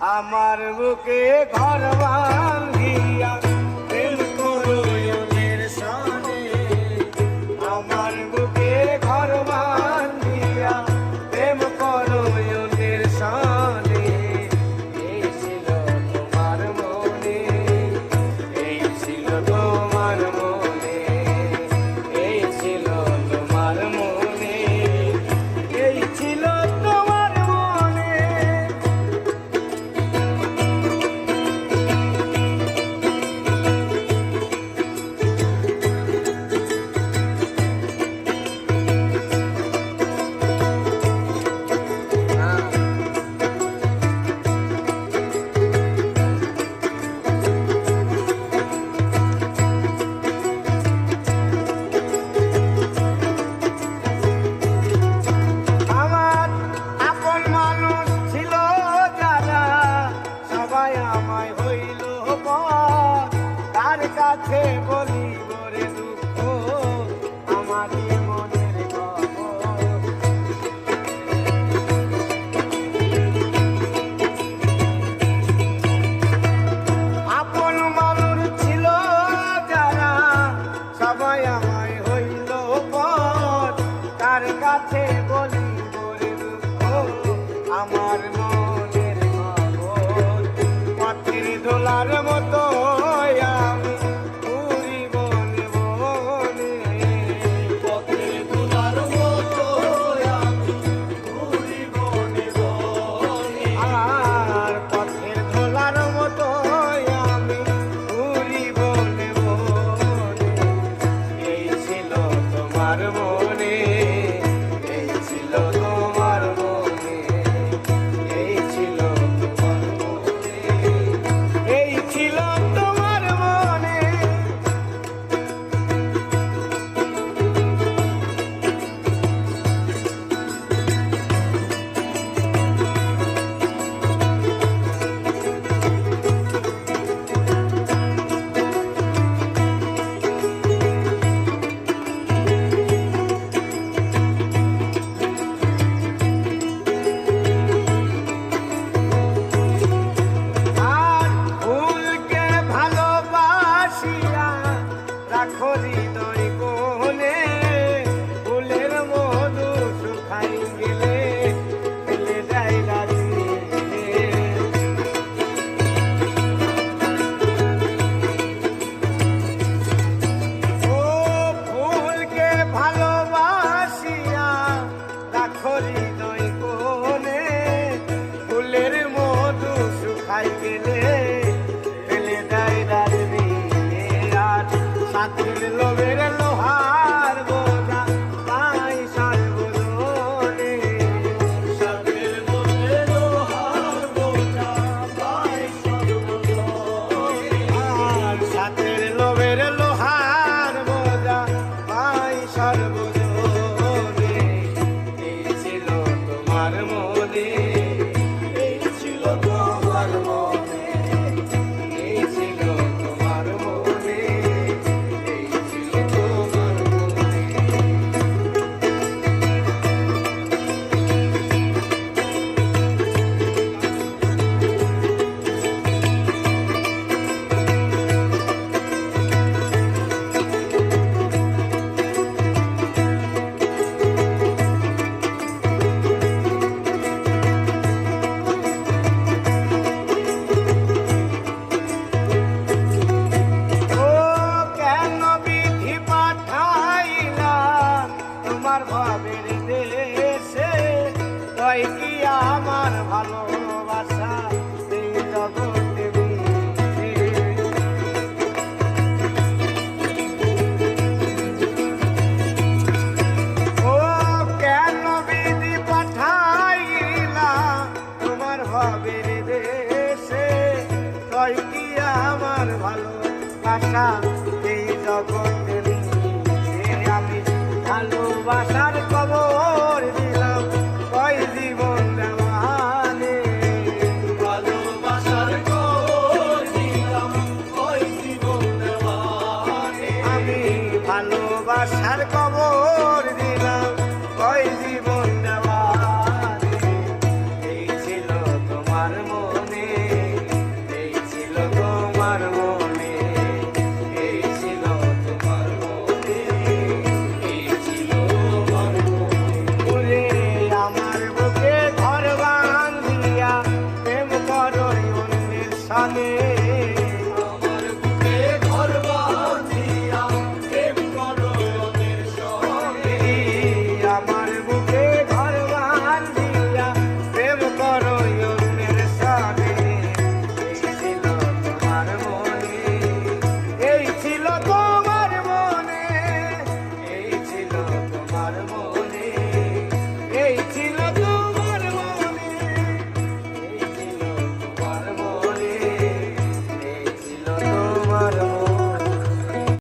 আমার বুকে ঘর ভাঙিয়া Amar হৃদয় কোনে ফুলের মধু শুকাই গেলে ফেলে যাই ও ফুলকে ভালোবাসিয়া রাখরি লোভের লোহা এটাই কি আমার ভালোবাসা? এই জগতে ও কেন বিধি পাঠাইলা? তোমার হবে দেশে। তাই কি আমার ভালোবাসা? এই জগতে Now.